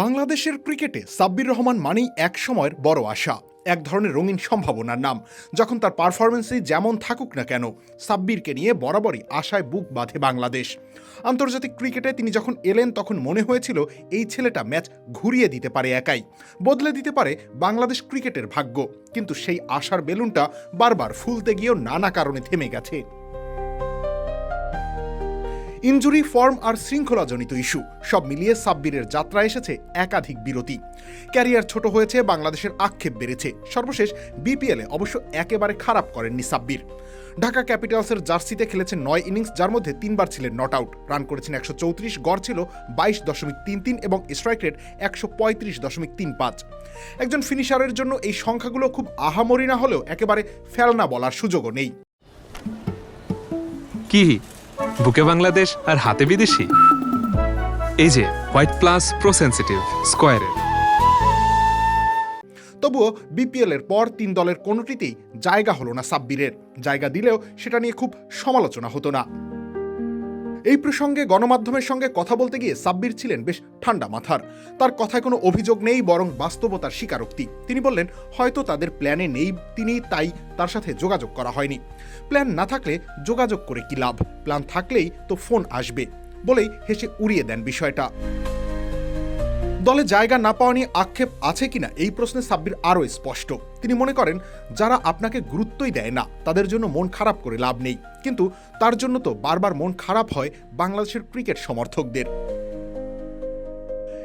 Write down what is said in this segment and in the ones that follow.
বাংলাদেশের ক্রিকেটে সাব্বির রহমান মানেই এক সময়ের বড় আশা, এক ধরনের রঙিন সম্ভাবনার নাম। যখন তার পারফরমেন্সই যেমন থাকুক না কেন, সাব্বিরকে নিয়ে বরাবরই আশায় বুক বাঁধে বাংলাদেশ। আন্তর্জাতিক ক্রিকেটে তিনি যখন এলেন, তখন মনে হয়েছিল এই ছেলেটা ম্যাচ ঘুরিয়ে দিতে পারে একাই, বদলে দিতে পারে বাংলাদেশ ক্রিকেটের ভাগ্য। কিন্তু সেই আশার বেলুনটা বারবার ফুলতে গিয়েও নানা কারণে থেমে গেছে। ইনজুরি ফর্ম আর শৃঙ্খলাজনিত ইস্যু। সব মিলিয়ে সাব্বিরের যাত্রা এসেছে একাধিক বিরতি। ক্যারিয়ার ছোট হয়েছে, বাংলাদেশের আক্ষেপ বেড়েছে। সর্বশেষ বিপিএলে অবশ্য একেবারে খারাপ করেননি সাব্বির। ঢাকা ক্যাপিটালসের জার্সিতে খেলেছেন নয় ইনিংস, যার মধ্যে তিনবার ছিলেন নট আউট। রান করেছেন একশো চৌত্রিশ, গড় ছিল বাইশ দশমিক তিন তিন এবং স্ট্রাইক রেট একশো পঁয়ত্রিশ দশমিক তিন পাঁচ। একজন ফিনিশারের জন্য এই সংখ্যাগুলো খুব আহামরি না হলেও একেবারে ফেলনা বলার সুযোগও নেই। কি? বুকে বাংলাদেশ আর হাতে বিদেশি? এই যে, হোয়াইট প্লাস প্রো সেন্সিটিভ স্কোয়ারের তবুও বিপিএল এর পর তিন দলের কোনোটিতেই জায়গা হলো না সাব্বিরের। জায়গা দিলেও সেটা নিয়ে খুব সমালোচনা হতো না। এই প্রসঙ্গে গণমাধ্যমের সঙ্গে কথা বলতে গিয়ে সাব্বির ছিলেন বেশ ঠান্ডা মাথার। তার কথায় কোনো অভিযোগ নেই, বরং বাস্তবতার স্বীকারোক্তি। তিনি বললেন, হয়তো তাদের প্ল্যানে নেই তিনি তাই, তার সাথে যোগাযোগ করা হয়নি। প্ল্যান না থাকলে যোগাযোগ করে কি লাভ? প্ল্যান থাকলেই তো ফোন আসবে। বলেই হেসে উড়িয়ে দেন বিষয়টা। দলে জায়গা না পাওয়া নিয়ে আক্ষেপ আছে কিনা এই প্রশ্নে সাব্বির আরও স্পষ্ট। তিনি মনে করেন, যারা আপনাকে গুরুত্বই দেয় না, তাদের জন্য মন খারাপ করে লাভ নেই। কিন্তু তার জন্য তো বারবার মন খারাপ হয় বাংলাদেশের ক্রিকেট সমর্থকদের।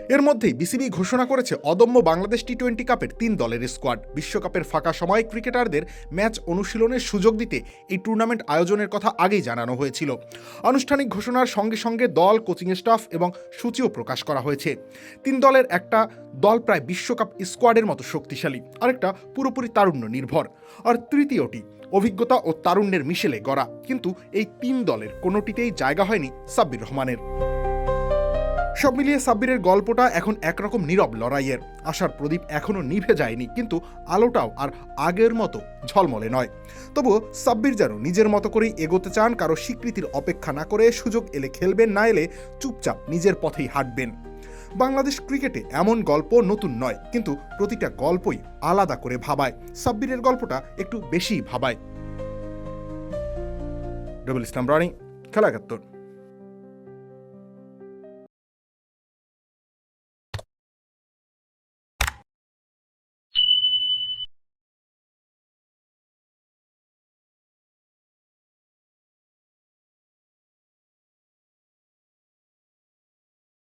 এর মধ্যেই বিসিবি ঘোষণা করেছে অদম্য বাংলাদেশ টি টোয়েন্টি কাপের তিন দলের স্কোয়াড। বিশ্বকাপের ফাঁকা সময়ে ক্রিকেটারদের ম্যাচ অনুশীলনের সুযোগ দিতে এই টুর্নামেন্ট আয়োজনের কথা আগেই জানানো হয়েছিল। আনুষ্ঠানিক ঘোষণার সঙ্গে সঙ্গে দল, কোচিং স্টাফ এবং সূচিও প্রকাশ করা হয়েছে। তিন দলের একটা দল প্রায় বিশ্বকাপ স্কোয়াডের মতো শক্তিশালী, আরেকটা পুরোপুরি তারুণ্য নির্ভর। আর তৃতীয়টি, অভিজ্ঞতা ও তারুণ্যের মিশেলে গড়া। কিন্তু এই তিন দলের কোনোটিতেই জায়গা হয়নি সাব্বির রহমানের। সব মিলিয়ে সাব্বিরের গল্পটা এখন একরকম নীরব লড়াইয়ের। আশার প্রদীপ এখনও নিভে যায়নি, কিন্তু আলোটাও আর আগের মতো ঝলমলে নয়। তবুও সাব্বির যেন নিজের মতো করেই এগোতে চান, কারও স্বীকৃতির অপেক্ষা না করে সুযোগ এলে খেলবেন, না এলে চুপচাপ নিজের পথেই হাঁটবেন। বাংলাদেশ ক্রিকেটে এমন গল্প নতুন নয়, কিন্তু প্রতিটা গল্পই আলাদা করে ভাবায়। সাব্বিরের গল্পটা একটু বেশিই ভাবায়। ডবল ইসলাম রানি, খেলা একাত্তর।